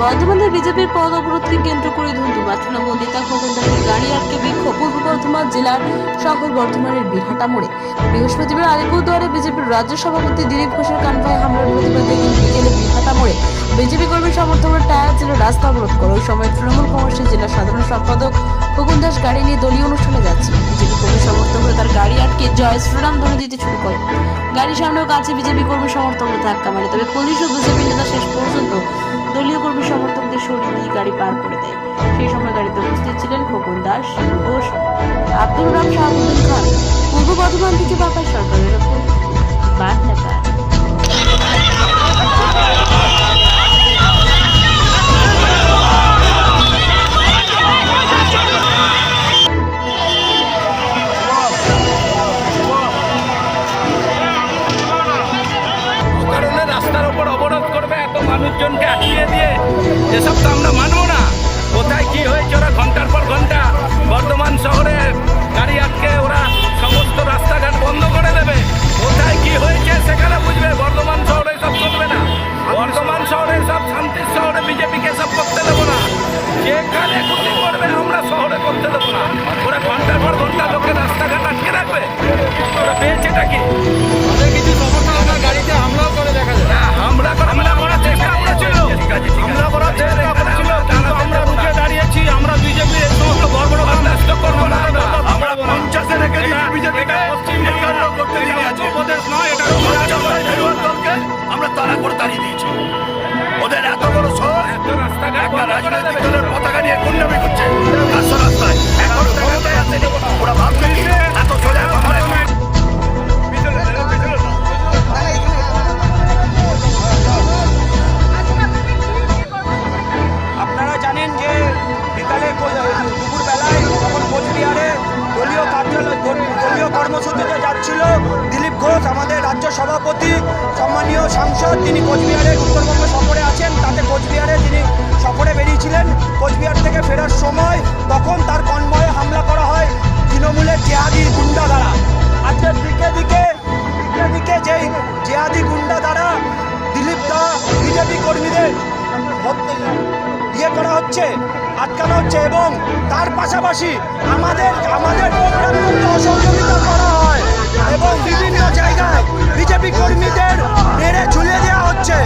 বর্ধমানের বিজেপির পদ অবরোধকে কেন্দ্র করে ধুন্দুমার তৃণমূল নেতা খোকন দাসের গাড়ি আটকে বিক্ষোভ। পূর্ব বর্ধমান জেলার শহর বর্ধমানের বীরহাটা মোড়ে। বৃহস্পতিবার আলিপুরদুয়ারে বিজেপির রাজ্য সভাপতি দিলীপ ঘোষের কানভায় হামলার প্রতিবাদে বিকেলে বীরহাটা মোড়ে বিজেপি কর্মী সমর্থকরা টায়ার জেলে রাস্তা অবরোধ করে। ওই সময় তৃণমূল কংগ্রেসের জেলা সাধারণ সম্পাদক খোকন দাস গাড়ি নিয়ে দলীয় অনুষ্ঠানে যাচ্ছে বিজেপি কর্মী সমর্থকরা তার গাড়ি আটকে জয় শ্রীরাম ধ্বনি দিতে শুরু করে গাড়ির সামনেও কাছে বিজেপি কর্মী সমর্থকরা ধাক্কা মারে। তবে পুলিশ ও বিজেপি নেতা শেষ পর্যন্ত দলীয় কর্মী সমর্থকদের সরিয়ে দিয়ে গাড়ি পার করে দেয়। সেই সময় গাড়িতে উপস্থিত ছিলেন খোকন দাস ঘোষ আব্দুল রাম শাহাবুদ্দিন খান, পূর্ব বর্ধমান থেকে বাপা সরকারের ওপর। বার্তাকার রেখে আমরা তারা করে দাঁড়িয়ে দিয়েছি। ওদের এত বড় শহর একটা রাজনৈতিক দলের পতাকা নিয়ে গুন্ডামি করছে। রাস্তা রাস্তায় ওরা ভাবছে যাচ্ছিল দিলীপ ঘোষ, আমাদের রাজ্য সভাপতি, সম্মানীয় সাংসদ, তিনি কোচবিহারের উত্তরবঙ্গ সফরে আছেন। তাতে কোচবিহারে তিনি সফরে বেরিয়েছিলেন। কোচবিহার থেকে ফেরার সময় তখন তার কনভয়ে হামলা করা হয় তৃণমূলের জেহাদি গুন্ডা দ্বারা। আজকে দিকে দিকে দিকে দিকে যেই জেহাদি গুন্ডা দ্বারা দিলীপ দা বিজেপি কর্মীদের ইয়ে করা হচ্ছে, আটকানো হচ্ছে এবং তার পাশাপাশি আমাদের আমাদের প্রোগ্রাম করতে অসহযোগিতা করা হয়। এবং বিভিন্ন জায়গায় বিজেপি কর্মীদের মেরে ঝুলিয়ে দেওয়া হচ্ছে।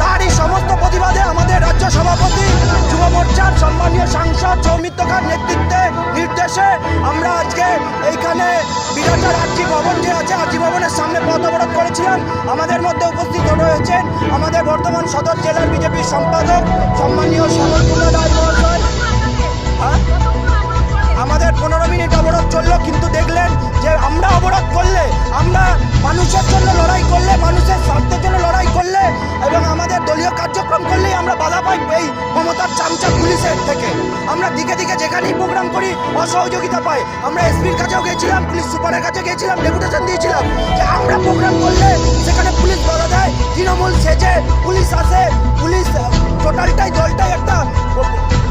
তারই সমস্ত প্রতিবাদে আমাদের রাজ্য সভাপতি, যুব মোর্চার সম্মানীয় সাংসদ সৌমিত্র খান নেতৃত্বে নির্দেশে আমরা আজকে এইখানে বিরাটার আর্জি ভবন যে আছে আর্জি ভবনের সামনে পথ অবরোধ করেছিলাম। আমাদের মধ্যে উপস্থিত রয়েছেন আমাদের বর্তমান সদর জেলার বিজেপির সম্পাদক, সম্মানীয় সমরকুল্লা রায় মহাশয়। হ্যাঁ? আমাদের পনেরো মিনিট অবরোধ চলল, কিন্তু দেখলেন যে আমরা অবরোধ করলে, আমরা মানুষের জন্য লড়াই করলে, মানুষের স্বার্থের জন্য লড়াই করলে, এবং আমাদের দলীয় কার্যক্রম করলেই আমরা বাধা পাই এই মমতার চামচা পুলিশের থেকে। আমরা দিকে দিকে যেখানেই প্রোগ্রাম করি, অসহযোগিতা পাই। আমরা এসপির কাছেও গেছিলাম, পুলিশ সুপারের কাছে গিয়েছিলাম ডেপুটেশন দিয়েছিলাম যে আমরা প্রোগ্রাম করলে সেখানে পুলিশ বাধা দেয়। তৃণমূল সেজে পুলিশ আসে, পুলিশ টোটালটাই, দলটাই একটা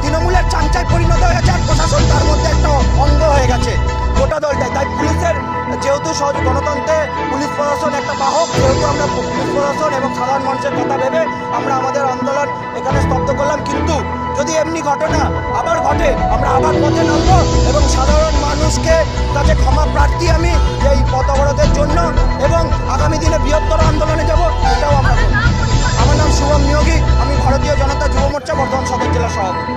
তৃণমূলের চামচায় পরিণত হয়ে গেছে আর প্রশাসন তার মধ্যে একটা অঙ্গ হয়ে গেছে। গোটা দলটাই। তাই পুলিশের যেহেতু সহজ গণতন্ত্রে পুলিশ প্রশাসন একটা বাহক যেহেতু আমরা পুলিশ প্রশাসন এবং সাধারণ মানুষের কথা ভেবে আমরা আমাদের আন্দোলন এখানে স্তব্ধ করলাম। কিন্তু যদি এমনি ঘটনা আবার ঘটে, আমরা আবার পথে নামবো এবং সাধারণ মানুষকে কাছে ক্ষমা প্রার্থী আমি এই পথ অবরোধের জন্য এবং আগামী দিনে বৃহত্তর আন্দোলনে যাব, এটাও আমরা আমার নাম শুভম নিয়োগী। আমি ভারতীয় জনতা যুব মোর্চা বর্ধমান সদর জেলা সভাপতি।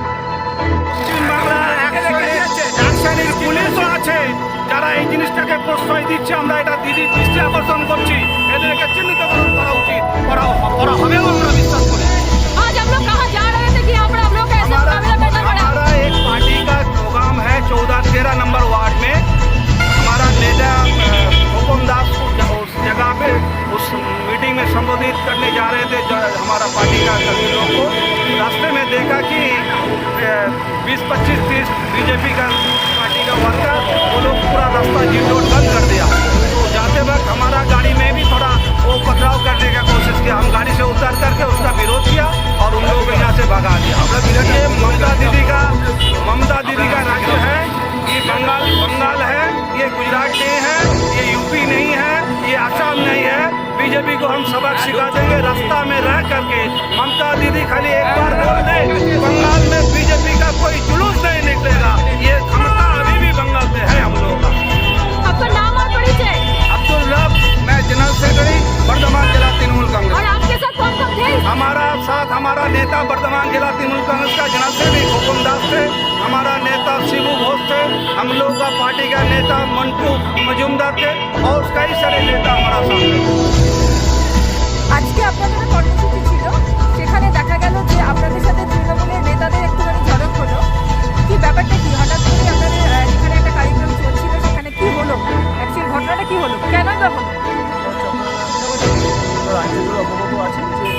যারা এই জিনিসটাকে প্রশ্রয় দিচ্ছে আমরা এটা দিদি দৃষ্টি আকর্ষণ করছি এদেরকে চিহ্নিত করা উচিত করা করা হবেও আমরা বিশ্বাস করি आज हम लोग कहाँ जा रहे थे कि हम हम लोग कैसे हमारा मुकाबला करना पड़ा हमारा एक पार्टी का प्रोग्राम है चौदह तेरह नंबर वार्ड में हमारा नेता अ, हुकुम दास उस ज- उस जगह पे उस मीटिंग में संबोधित करने जा रहे थे जो हमारा पार्टी का सभी लोग को रास्ते में देखा कि बीस पच्चीस तीस बीजेपी का का वर्कर वो लोग पूरा रास्ता जीप रोड बंद कर दिया। तो जाते वक्त हमारा गाड़ी में भी थोड़ा वो पथराव करने का कोशिश किया। हम गाड़ी से उतर करके उसका विरोध किया और उन लोगों को यहाँ से भगा दिया। ये ममता दीदी का, ममता दीदी का राज्य है। ये बंगाल बंगाल है, ये गुजरात नहीं है, ये यूपी नहीं है, ये आसाम नहीं है। बीजेपी को हम सबक सिखा देंगे। रास्ता में रह करके ममता दीदी खाली एक बार बोल दे, बंगाल हमारा साथ हमारा नेता वर्धमान जिला तृणमूल कांग्रेस का जनरल सेक्रेटरी हुकुम दास थे हमारा नेता शिबू घोष थे हम लोग का पार्टी का नेता मंटू मजूमदार थे और कई सारे नेता हमारा साथ थे আজকে আপনাদের কর্মসূচি ছিল সেখানে দেখা গেল যে আপনাদের সাথে তৃণমূলের নেতাদের একটুখানি ঝড়ক হলো কি ব্যাপারটা কি হঠাৎ করে আপনাদের আহ, যেখানে একটা কার্যক্রম চলছিল সেখানে কি হলো অ্যাকচুয়াল ঘটনাটা কি হলো কেনই বা হলো রাজ্যগুলো অবগত আছেন যে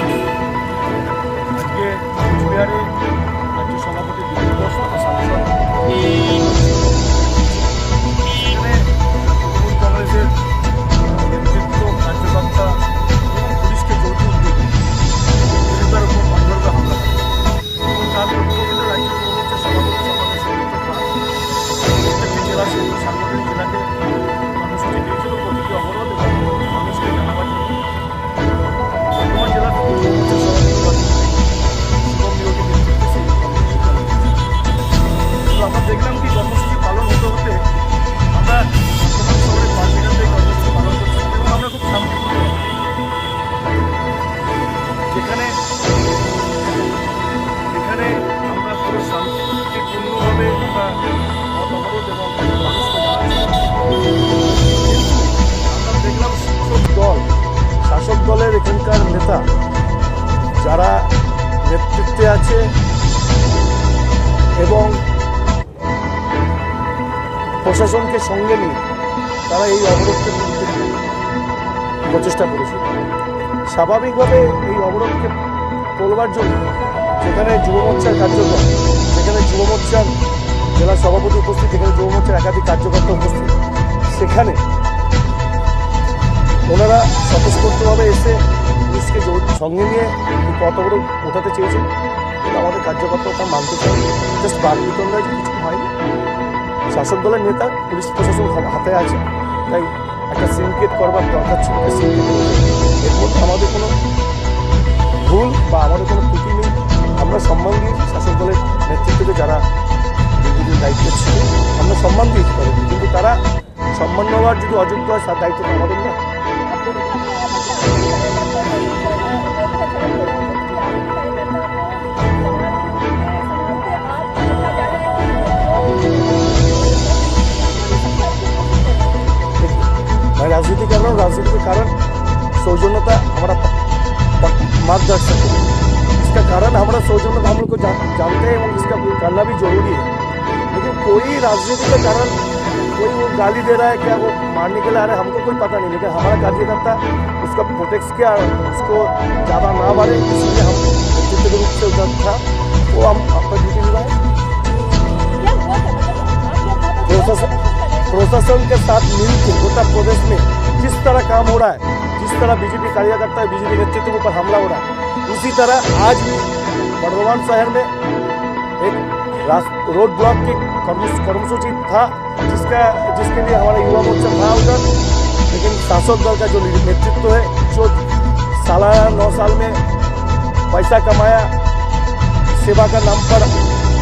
শাসক দল, শাসক দলের এখানকার নেতা, যারা নেতৃত্বে আছে এবং প্রশাসনকে সঙ্গে নিয়ে তারা এই অবরোধকে প্রচেষ্টা করেছে। স্বাভাবিকভাবে এই অবরোধকে তোলবার জন্য যেখানে যুব মোর্চার কার্যকর যেখানে যুব মোর্চার জেলা সভাপতি উপস্থিত, যেখানে যুব মোর্চার একাধিক কার্যকর্তা উপস্থিত। সেখানে ওনারা স্বতঃস্ফূর্তভাবে এসে পুলিশকে সঙ্গে নিয়ে পথ অবরোধ ওঠাতে চেয়েছেন। কিন্তু আমাদের কার্যকর্তা তা মানতে চাই জাস্ট বাদ বিতন্ডায় কিছু হয়নি। শাসক দলের নেতা, পুলিশ প্রশাসন হাতে আছে। তাই একটা সিনকেট করবার দরকার ছিল। একটা syndicate এর মধ্যে আমাদের কোনো ভুল বা আমাদের কোনো ত্রুটি নেই। আমরা সম্মান দিয়েছি শাসক দলের নেতৃত্বকে যারা দায়িত্ব ছিল আমরা সম্মান দিয়েছি তাদেরকে কিন্তু তারা সম্মান নেওয়ার যদি অযোগ্য হয় তার দায়িত্ব তো আমাদের না मैं राजनीति कर रहा हूँ राजनीति के कारण सौजन्यता हमारा प- प- मार्गदर्शक है इसका कारण हमारा सौजन्यता हम लोग को जान, जानते हैं और इसका करना भी जरूरी है लेकिन कोई राजनीति के कारण कोई वो गाली दे रहा है क्या वो मारने के लिए आ रहा है, हमको कोई पता नहीं, लेकिन हमारा कार्यकर्ता उसका प्रोटेक्ट किया, उसको ज़्यादा ना मारे, इसलिए हम नेतृत्व रूप से उधर था, वो हम अपना ड्यूटी निभाए प्रशासन के साथ मिलकर उत्तर प्रदेश में जिस तरह काम हो रहा है, जिस तरह बीजेपी कार्यकर्ता है, बीजेपी नेतृत्व के ऊपर हमला हो रहा है, उसी तरह आज भी बर्धमान शहर में एक रोड ब्लॉक की कर्मसूची था, जिसका, जिसके लिए हमारा युवा मोर्चा था उधर। लेकिन शासक दल का जो नेतृत्व है, जो सालाना नौ साल में पैसा कमाया, सेवा का नाम पर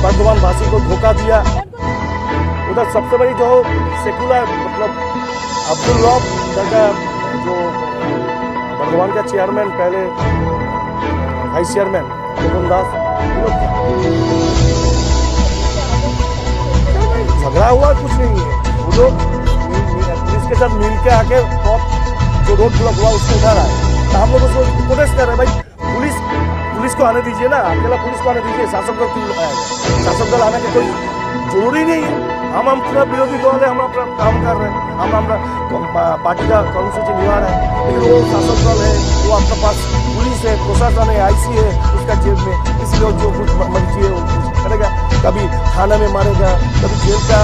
वर्धमान भाषी को धोखा दिया। उधर सबसे बड़ी जो सेकुलर मतलब अब्दुल रॉब का जो वर्धमान का चेयरमैन पहले वाइस चेयरमैन गोविंद दास हुआ कुछ नहीं है वो लोग मिल- मिल- पुलिस के साथ मिल के आके बहुत जो रोड ब्लॉक हुआ उसको उठा रहा है तो हम लोग उसको प्रोटेस्ट कर रहे हैं भाई पुलिस पुलिस को आने दीजिए ना अकेला पुलिस को आने दीजिए शासक दल क्यों आएगा शासक दल आने की कोई जरूरी नहीं है हम हम पूरा विरोधी दल है हम अपना काम कर रहे हैं हम हमारा पा- पार्टी का कर्मसूची निभा रहे हैं लेकिन वो शासक दल है वो आपके पास पुलिस है प्रशासन है आईसी है उसका जेब में इसलिए वो जो कुछ मर्जी है वो कुछ करेगा कभी थाना में मारेगा, कभी जेल का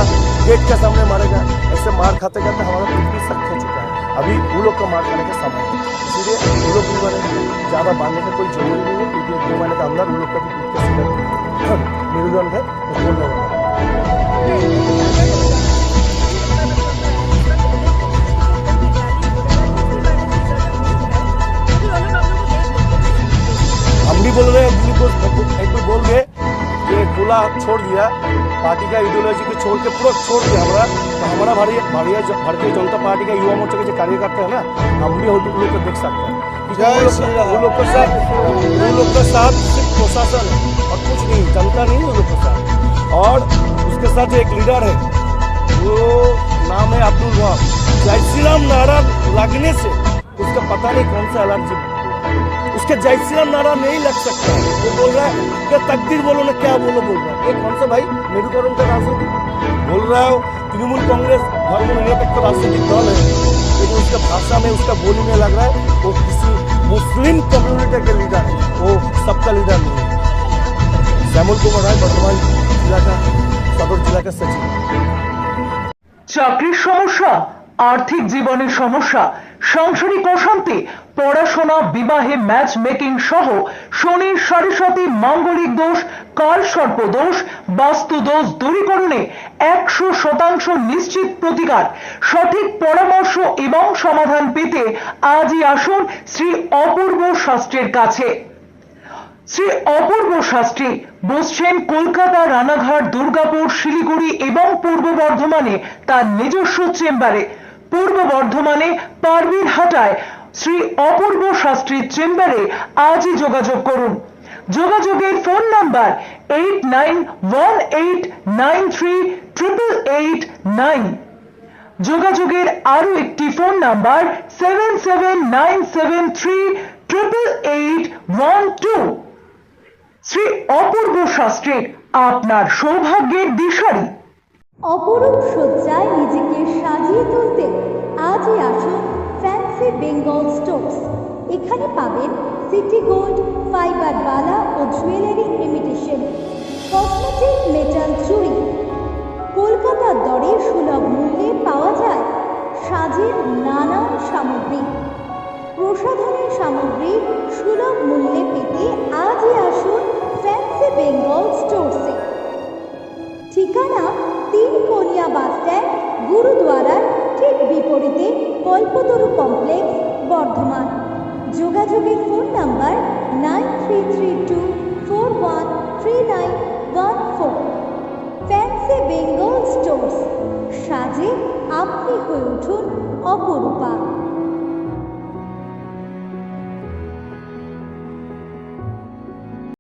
गेट के सामने मारेगा। ऐसे मार खाते खाते हमारा पृथ्वी सख्त हो चुका है। अभी वो लोग का मार खाने का समय है। इसीलिए वो लोग भी ज़्यादा बांधने का कोई ज़रूरी नहीं है। क्योंकि दो महीने के अंदर वो लोग का भी के मेरुदंड है बोलने वाला छोड़ दिया। पार्टी का आइडियोलॉजी को छोड़ के पूरा छोड़ दिया हमारा। तो हमारा भारतीय भारतीय भारतीय जनता पार्टी का युवा मोर्चा के जो कार्यकर्ता है ना हम भी उन लोग को देख सकते हैं। वो लोग- के साथ वो लोग के साथ सिर्फ़ प्रशासन और कुछ नहीं जनता नहीं है लोग के साथ। और उसके साथ जो एक लीडर है वो नाम है अब्दुल वहाब जय श्री राम नारा लगने से उसका पता नहीं कौन सा एलर्जी उसके जय श्री राम नारा नहीं लग सकता है वो बोल रहा है कि तकदीर बोलो ना क्या बोलो बोल रहा है ये कौन सा भाई मेरुकरण का राजनीति बोल रहा है तृणमूल कांग्रेस धर्म निरपेक्ष राजनीतिक दल है लेकिन उसका भाषा में उसका बोली में लग रहा है वो किसी मुस्लिम कम्युनिटी के लीडर है वो सबका लीडर नहीं है श्यामल कुमार राय वर्तमान जिला का सदर जिला का सचिव চাকরির সমস্যা আর্থিক জীবনের সমস্যা, সাংসারিক অশান্তি, পড়াশোনা, বিবাহে ম্যাচ মেকিং সহ শনির সাড়ে সাথে মাঙ্গলিক দোষ, কাল সর্প দোষ, বাস্তু দোষ দূরীকরণে একশো শতাংশ নিশ্চিত প্রতিকার। সঠিক পরামর্শ এবং সমাধান পেতে আজই আসুন শ্রী অপূর্ব শাস্ত্রের কাছে। শ্রী অপূর্ব শাস্ত্রী বসছেন কলকাতা, রানাঘাট, দুর্গাপুর, শিলিগুড়ি এবং পূর্ব বর্ধমানে তার নিজস্ব চেম্বারে। পূর্ব বর্ধমানে পারবির হাটায় শ্রী অপূর্ব শাস্ত্রীর চেম্বারে আজই যোগাযোগ করুন। যোগাযোগের phone number eight nine one eight nine three triple eight nine যোগাযোগের আরও একটি phone number seven seven nine seven three triple eight one two Shri Apurba শাস্ত্রীর আপনার সৌভাগ্যের দিশারি। অপরূপ সজ্জায় নিজেকে সাজিয়ে তুলতে আজই আসুন ফ্যান্সি বেঙ্গল স্টোর্স এখানে পাবেন সিটি গোল্ড ফাইবার বালা ও জুয়েলারি ইমিটেশন কসমেটিক মেটাল চুড়ি কলকাতার দরে সুলভ মূল্যে পাওয়া যায় সাজের নানান সামগ্রী। প্রসাধনের সামগ্রী সুলভ মূল্যে পেতে আজই আসুন ফ্যান্সি বেঙ্গল স্টোরসে ঠিকানা তিন বাস স্ট্যান্ড গুরুদ্বারার ঠিক বিপরীতে কল্পতরু কমপ্লেক্স বর্ধমান। যোগাযোগের phone number nine three three two four one three nine one four. Fancy Bengal stores. সাজে আপনি হয়ে উঠুন অপরূপা।